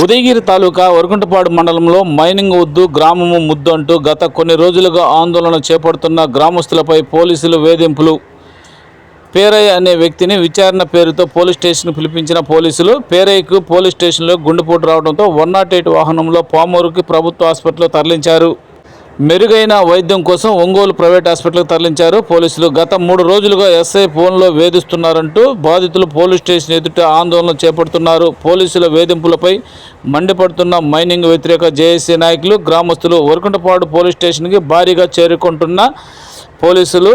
ఉదయగిరి తాలూకా వరకుంటపాడు మండలంలో మైనింగ్ వద్దు గ్రామము ముద్దు అంటూ గత కొన్ని రోజులుగా ఆందోళన చేపడుతున్న గ్రామస్తులపై పోలీసులు వేధింపులు. పేరయ్య అనే వ్యక్తిని విచారణ పేరుతో పోలీస్ స్టేషన్ పిలిపించిన పోలీసులు పేరయ్యకు పోలీస్ స్టేషన్లో గుండెపోటు రావడంతో వన్ నాట్ ఎయిట్ వాహనంలో పామూరుకి ప్రభుత్వ హాస్పిటల్లో తరలించారు. మెరుగైన వైద్యం కోసం ఒంగోలు ప్రైవేట్ హాస్పిటల్కి తరలించారు. పోలీసులు గత మూడు రోజులుగా ఎస్ఐ ఫోన్లో వేధిస్తున్నారంటూ బాధితులు పోలీస్ స్టేషన్ ఎదుట ఆందోళన చేపడుతున్నారు. పోలీసుల వేధింపులపై మండిపడుతున్న మైనింగ్ వ్యతిరేక జేఏసీ నాయకులు గ్రామస్తులు వరకుంటపాడు పోలీస్ స్టేషన్కి భారీగా చేరుకుంటున్న పోలీసులు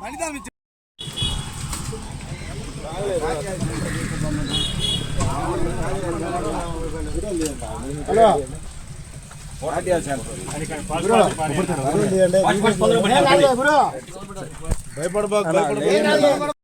மனிதா மிச்சு ಭಯಪಡ್ಬೇಕು